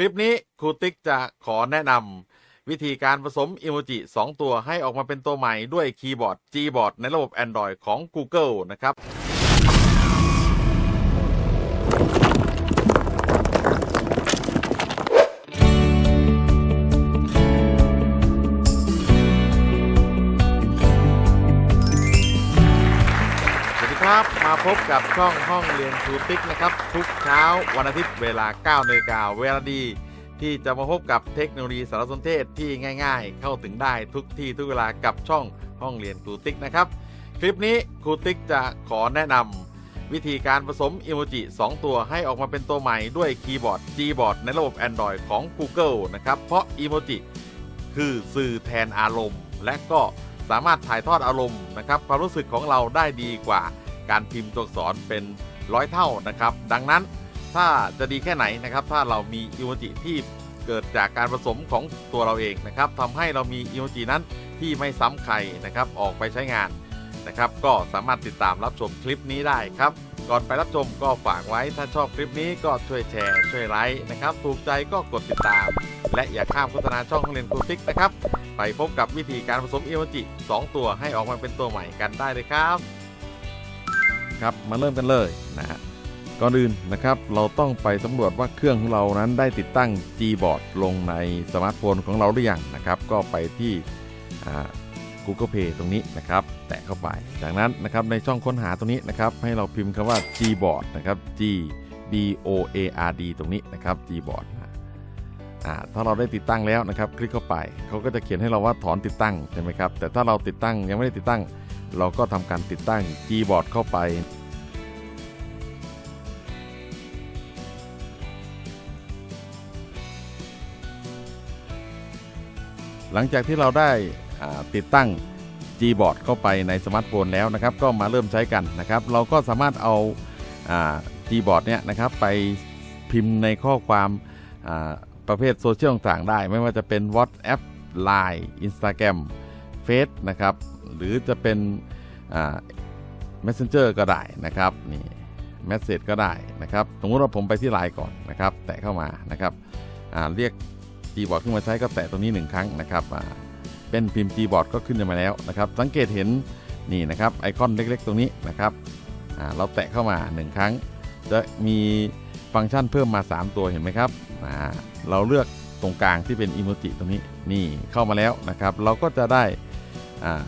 ลิปนี้ครูติ๊กจะขอแนะนำวิธีการผสมอิโมจิ2ตัวให้ออกมาเป็นตัวใหม่ด้วยคีย์บอร์ด Gboard ในระบบ Android ของ Google นะครับ ครับ มาพบกับช่องห้องเรียนครูติ๊กนะครับ ทุกเช้าวันอาทิตย์เวลา9นาฬิกาเวลาดี ที่จะมาพบกับเทคโนโลยีสารสนเทศที่ง่ายๆ เข้าถึงได้ทุกที่ทุกเวลากับช่องห้องเรียนครูติ๊กนะครับ คลิปนี้ครูติ๊กจะขอแนะนำวิธีการผสมอิโมจิ2 ตัวให้ออกมาเป็นตัวใหม่ด้วยคีย์บอร์ด Gboard ในระบบ Android ของ Google นะครับเพราะอิโมจิคือสื่อแทนอารมณ์ และก็สามารถถ่ายทอดอารมณ์นะครับความรู้สึกของเราได้ดีกว่า การพิมพ์ตัวอักษรเป็นร้อยเท่านะครับ ดังนั้นถ้าจะดีแค่ไหนนะครับ ถ้าเรามีอิโมจิที่เกิดจากการผสมของตัวเราเองนะครับทำให้เรามีอิโมจินั้นที่ไม่ซ้ำใครนะครับออกไปใช้งานนะครับ ก็สามารถติดตามรับชมคลิปนี้ได้ครับก่อนไปรับชมก็ฝากไว้ถ้าชอบคลิปนี้ก็ช่วยแชร์ช่วยไลค์นะครับ ถูกใจก็กดติดตาม และอย่าข้ามโฆษณาช่องเรียนครูติ๊กนะครับ ไปพบกับวิธีการผสมอีโมจิ2ตัวให้ออกมาเป็นตัวใหม่กันได้เลยครับ ครับ มาเริ่มกันเลยนะฮะก่อนอื่นนะครับเราต้องไปสำรวจว่าเครื่องของเรานั้นได้ติดตั้ง Gboard ลงในสมาร์ทโฟนของเราหรือยังนะครับ ก็ไปที่ Google Play ตรงนี้นะครับ แตะเข้าไป จากนั้นนะครับในช่องค้นหาตรงนี้นะครับ ให้เราพิมพ์คำว่า Gboard นะครับ G B O A R D ตรงนี้นะครับ Gboard ถ้าเราได้ติดตั้งแล้วนะครับ คลิกเข้าไปเขาก็จะเขียนให้เราว่าถอนติดตั้งใช่ไหมครับแต่ถ้าเราติดตั้งยังไม่ได้ติดตั้ง เราก็ทำการติดตั้ง Gboard เข้าไป หลังจากที่เราได้ติดตั้ง Gboard เข้าไปในสมาร์ทโฟนแล้วนะครับ ก็มาเริ่มใช้กันนะครับ เราก็สามารถเอาอา Gboard เนี่ยนะครับไปพิมพ์ในข้อความาประเภทโซเชียลต่างๆได้ ไม่ว่าจะเป็น WhatsApp Line Instagram Face นะครับ หรือจะเป็น Messenger ก็ได้นะครับนี่ Message ก็ได้นะครับสมมติว่าผมไปที่ไลน์ก่อนนะครับ แตะเข้ามานะครับเรียก Gboard ขึ้นมาใช้ก็แตะตรงนี้หนึ่งครั้งนะครับเป็นพิมพ์ Gboard ก็ขึ้นมาแล้วนะครับ สังเกตเห็นนี่นะครับไอคอนเล็กๆ ตรงนี้นะครับเราแตะเข้ามา 1 ครั้ง จะมีฟังก์ชันเพิ่มมา 3 ตัวเห็นไหมครับเราเลือกตรงกลางที่เป็นอีโมจิตรงนี้นี่เข้ามาแล้วนะครับ เราก็จะได้อ่า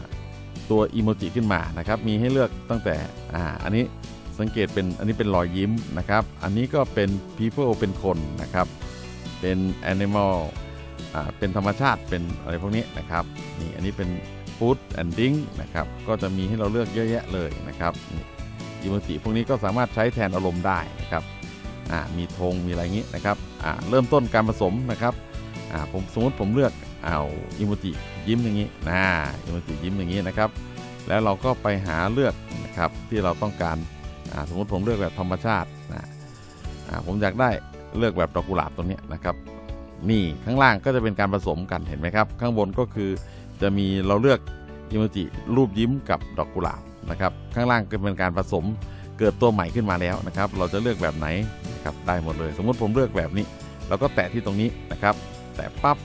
ตัวอีโมจิขึ้นมานะครับมีให้เลือกตั้งแต่อ่าอันนี้สังเกตเป็นอันนี้เป็นรอยยิ้มนะครับ อันนี้ก็เป็น people เป็นคนนะครับ เป็น animal อ่าเป็นธรรมชาติเป็นอะไรพวกนี้นะครับนี่อันนี้เป็น food and drink นะครับก็จะมีให้เราเลือกเยอะแยะเลยนะครับอีโมจิพวกนี้ก็สามารถใช้แทนอารมณ์ได้นะครับอ่ามีธงมีอะไรงี้นะครับอ่าเริ่มต้นการผสมนะครับอ่าผมสมมติผมเลือกเอาอีโมจิ ยิ้มอย่างนี้นะอีโมจิยิ้มอย่างนี้นะครับ แล้วเราก็ไปหาเลือกนะครับที่เราต้องการสมมติผมเลือกแบบธรรมชาตินะผมอยากได้เลือกแบบดอกกุหลาบตรงเนี้นะครับ นี่ข้างล่างก็จะเป็นการผสมกันเห็นไหมครับ ข้างบนก็คือจะมีเราเลือกอิโมจิรูปยิ้มกับดอกกุหลาบนะครับข้างล่างก็เป็นการผสมเกิดตัวใหม่ขึ้นมาแล้วนะครับ เราจะเลือกแบบไหนนะครับได้หมดเลย สมมติผมเลือกแบบนี้ เราก็แตะที่ตรงนี้นะครับ แตะปั๊บ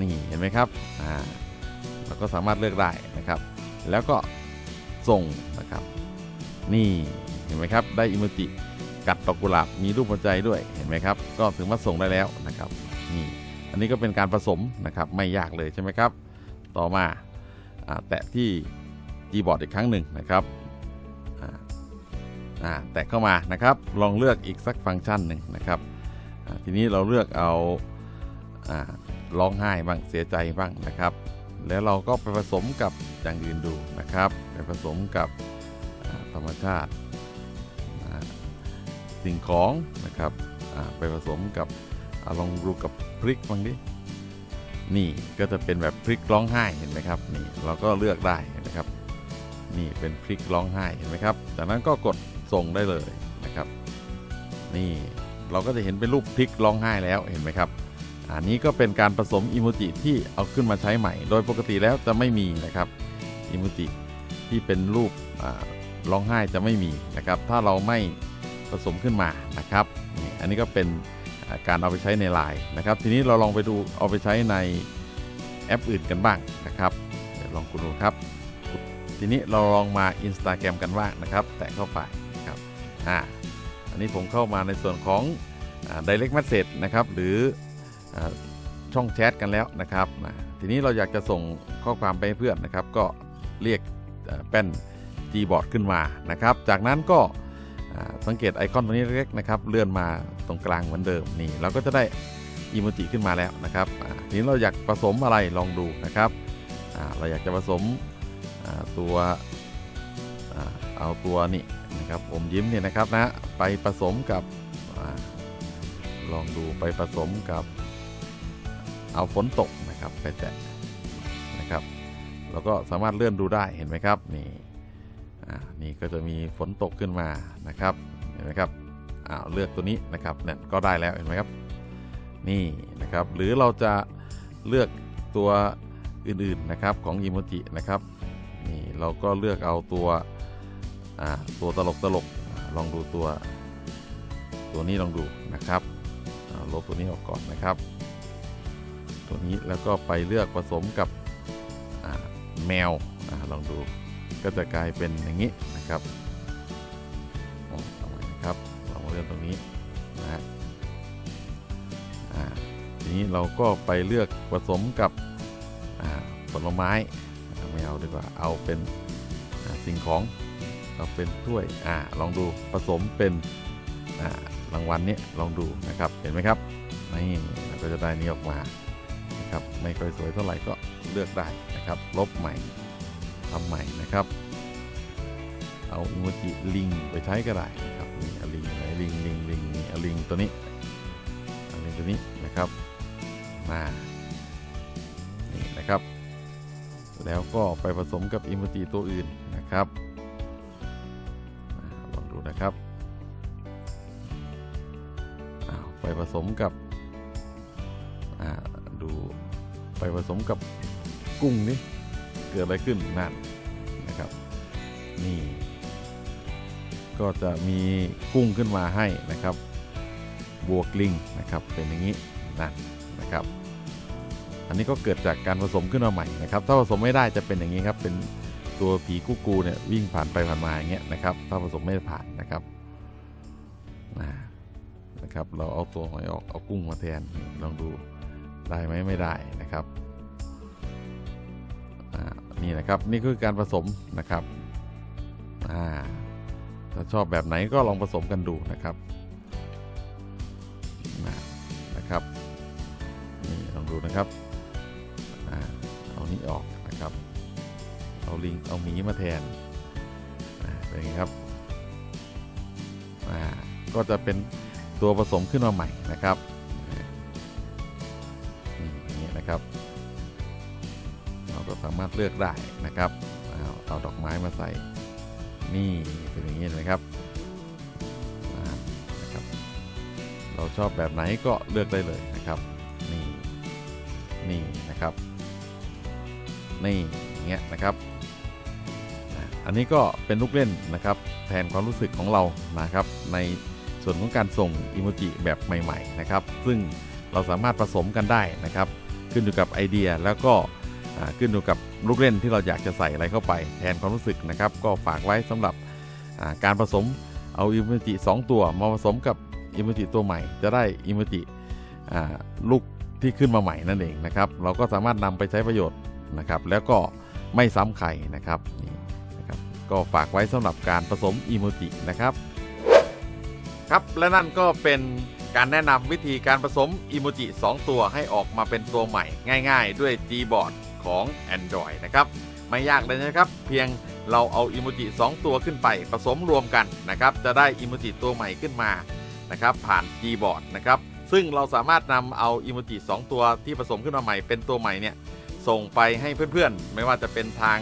นี่เห็นไหมครับอ่าเราก็สามารถเลือกได้นะครับ แล้วก็ส่งนะครับ นี่เห็นไหมครับได้อิโมจิกัดดอกกุหลาบมีรูปหัวใจด้วยเห็นไหมครับ ก็ถึงมาส่งได้แล้วนะครับนี่อันนี้ก็เป็นการผสมนะครับไม่ยากเลยใช่ไหมครับ ต่อมาอแตะที่ Gboard อีกครั้งหนึ่งนะครับแตะเข้ามานะครับ ลองเลือกอีกสักฟังก์ชันหนึ่งนะครับทีนี้เราเลือกเอาอา ร้องไห้บ้างเสียใจบ้างนะครับ แล้วเราก็ไปผสมกับอย่างอื่นดูนะครับ ไปผสมกับธรรมชาติสิ่งของนะครับไปผสมกับอลองดูกับพริกบ้างดินี่ก็จะเป็นแบบพริกร้องไห้เห็นไหมครับนี่เราก็เลือกได้เห็นไหมครับ นี่เป็นพริกร้องไห้เห็นไหมครับ จากนั้นก็กดส่งได้เลยนะครับ นี่เราก็จะเห็นเป็นรูปพริกร้องไห้แล้วเห็นไหมครับ อันนี้ก็เป็นการผสมอิโมจิที่เอาขึ้นมาใช้ใหม่ โดยปกติแล้วจะไม่มีนะครับอิโมจิที่เป็นรูปร้องไห้จะไม่มีนะครับ ถ้าเราไม่ผสมขึ้นมานะครับ อันนี้ก็เป็นการเอาไปใช้ในไลน์นะครับ ทีนี้เราลองไปดูเอาไปใช้ในแอปอื่นกันบ้างนะครับเดี๋ยวลองคุณดูครับ ทีนี้เราลองมา Instagram กันบ้างนะครับ แตะเข้าไปนะครับอ่าอันนี้ผมเข้ามาในส่วนของ direct message นะครับ หรือ ช่องแชทกันแล้วนะครับทีนี้เราอยากจะส่งข้อความไปเพื่อนนะครับ ก็เรียกแป้น Gboard ขึ้นมานะครับ จากนั้นก็สังเกตไอคอนตรงนี้เล็กนะครับ เลื่อนมาตรงกลางเหมือนเดิมนี่เราก็จะได้อีโมจิขึ้นมาแล้วนะครับทีนี้เราอยากผสมอะไรลองดูนะครับเราอยากจะผสมตัวเอาตัวนี่นะครับอมยิ้มเนี่ยนะครับนะไปผสมกับอลองดูไปผสมกับ เอาฝนตกนะครับไปแตะนะครับเราก็สามารถเลื่อนดูได้เห็นไหมครับนี่อ่านี่ก็จะมีฝนตกขึ้นมานะครับเห็นไหมครับอ้าวเลือกตัวนี้นะครับเนี่ยก็ได้แล้วเห็นไหมครับ นี่นะครับ หรือเราจะเลือกตัวอื่นๆนะครับของอีโมจินะครับนี่เราก็เลือกเอาตัวอ่าตัวตลกตลกลองดูตัวตัวนี้ลองดูนะครับลบตัวนี้ออกก่อนนะครับ ตัวนี้แล้วก็ไปเลือกผสมกับแมวอลองดูก็จะกลายเป็นอย่างนี้นะครับเอาเอไว้นะครับเรามาเลือกตรงนี้นะฮะทีนี้เราก็ไปเลือกผสมกับผลไม้ไม่เอาดีกว่าเอาเป็นสิ่งของเอาเป็นถ้วยอ่าลองดูผสมเป็นรางวัลนี้ลองดูนะครับเห็นไหมครับนี่เราก็จะได้นี้ออกมา นะครับไม่ค่อยสวยเท่าไหร่ก็เลือกได้นะครับ ลบใหม่ทำใหม่นะครับ เอาอิโมจิลิงไปใช้ก็ได้นะครับนี่อลิงไหนลิงลิงลิงนี่อลิงตัวนี้อลิงตัวนี้นะครับมานี่นะครับ แล้วก็ไปผสมกับอิโมจิตัวอื่นนะครับลองดูนะครับอ้าไปผสมกับอ่า ไปผสมกับกุ้งนี่เกิดอะไรขึ้นนั่นนะครับ นี่ ก็จะมีกุ้งขึ้นมาให้นะครับบวกลิงนะครับเป็นอย่างนี้นั่นนะครับ อันนี้ก็เกิดจากการผสมขึ้นมาใหม่นะครับ ถ้าผสมไม่ได้จะเป็นอย่างนี้ครับเป็นตัวผีกู้กูเนี่ยวิ่งผ่านไปผ่านมาอย่างเงี้ยนะครับ ถ้าผสมไม่ได้ผ่านนะครับอ่านะครับ เราเอาตัวหอยออกเอากุ้งมาแทนลองดู ได้ไหมไม่ได้นะครับนี่นะครับนี่คือการผสมนะครับถ้าชอบแบบไหนก็ลองผสมกันดูนะครับนะครับนี่ลองดูนะครับอเอานี้ออกนะครับ เอาลิงเอาหมีมาแทนอ่าเป็นไงครับก็จะเป็นตัวผสมขึ้นมาใหม่นะครับ นะครับ เราก็สามารถเลือกได้นะครับเอาเอาดอกไม้มาใส่นี่เป็นอย่างนี้นะครับนะครับ เราชอบแบบไหนก็เลือกได้เลยนะครับ นี่นี่นะครับ นี่อย่างเงี้ยนะครับ อันนี้ก็เป็นลูกเล่นนะครับ แทนความรู้สึกของเรานะครับ ในส่วนของการส่งอิโมจิแบบใหม่ ๆ นะครับ ซึ่งเราสามารถผสมกันได้นะครับ ขึ้นอยู่กับไอเดียแล้วก็ขึ้นอยู่กับลูกเล่นที่เราอยากจะใส่อะไรเข้าไป แทนความรู้สึกนะครับ ก็ฝากไว้สำหรับการผสมเอาอิโมจิ2ตัวมาผสมกับอิโมจิตัวใหม่ จะได้อิโมจิลูกที่ขึ้นมาใหม่นั่นเองนะครับ เราก็สามารถนำไปใช้ประโยชน์นะครับ แล้วก็ไม่ซ้ำใครนะครับนี่นะครับ ก็ฝากไว้สำหรับการผสมอิโมจินะครับ ครับและนั่นก็เป็น การแนะนำวิธีการผสมอิโมจิ 2 ตัวให้ออกมาเป็นตัวใหม่ ง่าย ๆ ด้วย Gboard ของ Android นะครับ ไม่ยากเลยนะครับ เพียงเราเอาอิโมจิ 2 ตัวขึ้นไปผสมรวมกันนะครับ จะได้อิโมจิตัวใหม่ขึ้นมานะครับ ผ่าน Gboard นะครับ ซึ่งเราสามารถนำเอาอิโมจิ 2 ตัวที่ผสมขึ้นมาใหม่เป็นตัวใหม่เนี่ยส่งไปให้เพื่อนๆ ไม่ว่าจะเป็นทาง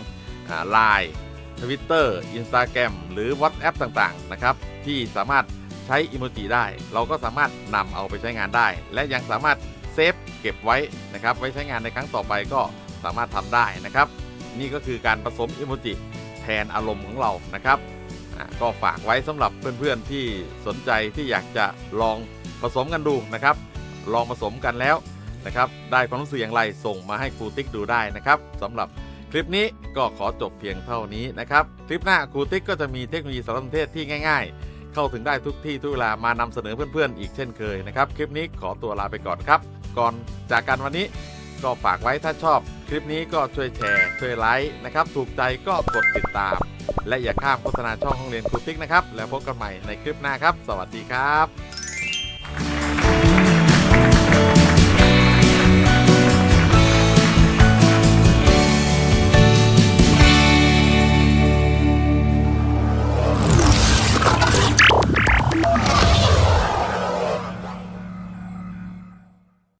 ไลน์ทวิตเตอร์อินสตาแกรมหรือ WhatsApp ต่างๆนะครับที่สามารถ ใช้อิโมจิได้ เราก็สามารถนำเอาไปใช้งานได้ และยังสามารถเซฟเก็บไว้นะครับไว้ใช้งานในครั้งต่อไปก็สามารถทำได้นะครับ นี่ก็คือการผสมอิโมจิแทนอารมณ์ของเรานะครับก็ฝากไว้สำหรับเพื่อนๆที่สนใจที่อยากจะลองผสมกันดูนะครับ ลองผสมกันแล้วนะครับ ได้ความรู้สึกอย่างไรส่งมาให้ครูติ๊กดูได้นะครับสำหรับคลิปนี้ก็ขอจบเพียงเท่านี้นะครับ คลิปหน้าครูติ๊กก็จะมีเทคโนโลยีสารสนเทศที่ง่าย ๆ เข้าถึงได้ทุกที่ทุกเวลามานำเสนอเพื่อนๆ อีกเช่นเคยนะครับ คลิปนี้ขอตัวลาไปก่อนครับ ก่อนจากกันวันนี้ก็ฝากไว้ถ้าชอบ คลิปนี้ก็ช่วยแชร์ ช่วยไลค์นะครับ ถูกใจก็กดติดตาม และอย่าข้ามโฆษณาช่องห้องเรียนครูติ๊กนะครับ แล้วพบกันใหม่ในคลิปหน้าครับ สวัสดีครับ